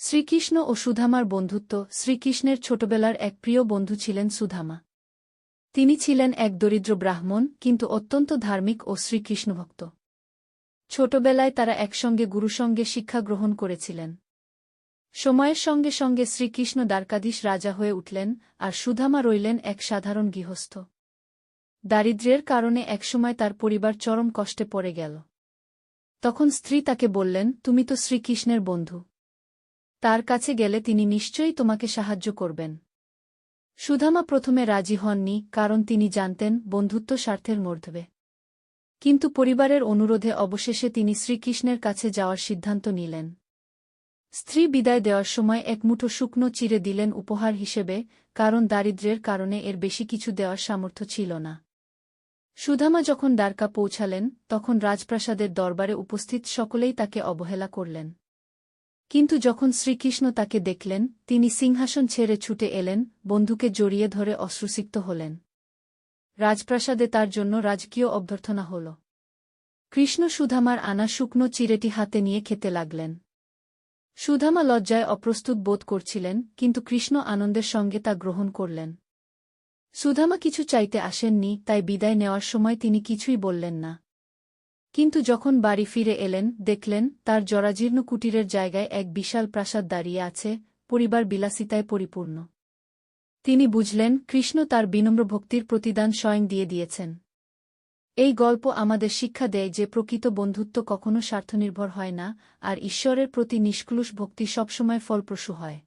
শ্রীকৃষ্ণ ও সুধামার বন্ধুত্ব শ্রীকৃষ্ণের ছোটবেলার এক প্রিয় বন্ধু ছিলেন সুধামা। তিনি ছিলেন এক দরিদ্র ব্রাহ্মণ, কিন্তু অত্যন্ত ধার্মিক ও শ্রীকৃষ্ণভক্ত। ছোটবেলায় তারা একসঙ্গে গুরুসঙ্গে শিক্ষা গ্রহণ করেছিলেন। সময়ের সঙ্গে সঙ্গে শ্রীকৃষ্ণ দ্বারকাধীশ রাজা হয়ে উঠলেন আর সুধামা রইলেন এক সাধারণ গৃহস্থ। দারিদ্র্যের কারণে একসময় তার পরিবার চরম কষ্টে পড়ে গেল। তখন স্ত্রী তাকে বললেন, তুমি তো শ্রীকৃষ্ণের বন্ধু। তার কাছে গেলে তিনি নিশ্চয়ই তোমাকে সাহায্য করবেন। সুধামা প্রথমে রাজি হননি, কারণ তিনি জানতেন বন্ধুত্ব স্বার্থের মধ্যে। কিন্তু পরিবারের অনুরোধে অবশেষে তিনি শ্রীকৃষ্ণের কাছে যাওয়ার সিদ্ধান্ত নিলেন। স্ত্রী বিদায় দেওয়ার সময় এক মুঠো শুকনো চিরে দিলেন উপহার হিসেবে, কারণ দারিদ্র্যের কারণে এর বেশি কিছু দেওয়ার সামর্থ্য ছিল না। সুধামা যখন দ্বারকা পৌঁছালেন, তখন রাজপ্রাসাদের দরবারে উপস্থিত সকলেই তাকে অবহেলা করলেন। কিন্তু যখন শ্রীকৃষ্ণ তাকে দেখলেন, তিনি সিংহাসন ছেড়ে ছুটে এলেন, বন্ধুকে জড়িয়ে ধরে অশ্রুসিক্ত হলেন। রাজপ্রাসাদে তার জন্য রাজকীয় অভ্যর্থনা হল। কৃষ্ণ সুধামার আনা শুকনো চিরেটি হাতে নিয়ে খেতে লাগলেন। সুধামা লজ্জায় অপ্রস্তুত বোধ করছিলেন, কিন্তু কৃষ্ণ আনন্দের সঙ্গে তা গ্রহণ করলেন। সুধামা কিছু চাইতে আসেননি, তাই বিদায় নেওয়ার সময় তিনি কিছুই বললেন না। কিন্তু যখন বাড়ি ফিরে এলেন, দেখলেন তার জরাজীর্ণ কুটিরের জায়গায় এক বিশাল প্রাসাদ দাঁড়িয়ে আছে, পরিবার বিলাসিতায় পরিপূর্ণ। তিনি বুঝলেন, কৃষ্ণ তার বিনম্র ভক্তির প্রতিদান স্বয়ং দিয়ে দিয়েছেন। এই গল্প আমাদের শিক্ষা দেয় যে প্রকৃত বন্ধুত্ব কখনো স্বার্থনির্ভর হয় না, আর ঈশ্বরের প্রতি নিষ্কলুষ ভক্তি সবসময় ফলপ্রসূ হয়।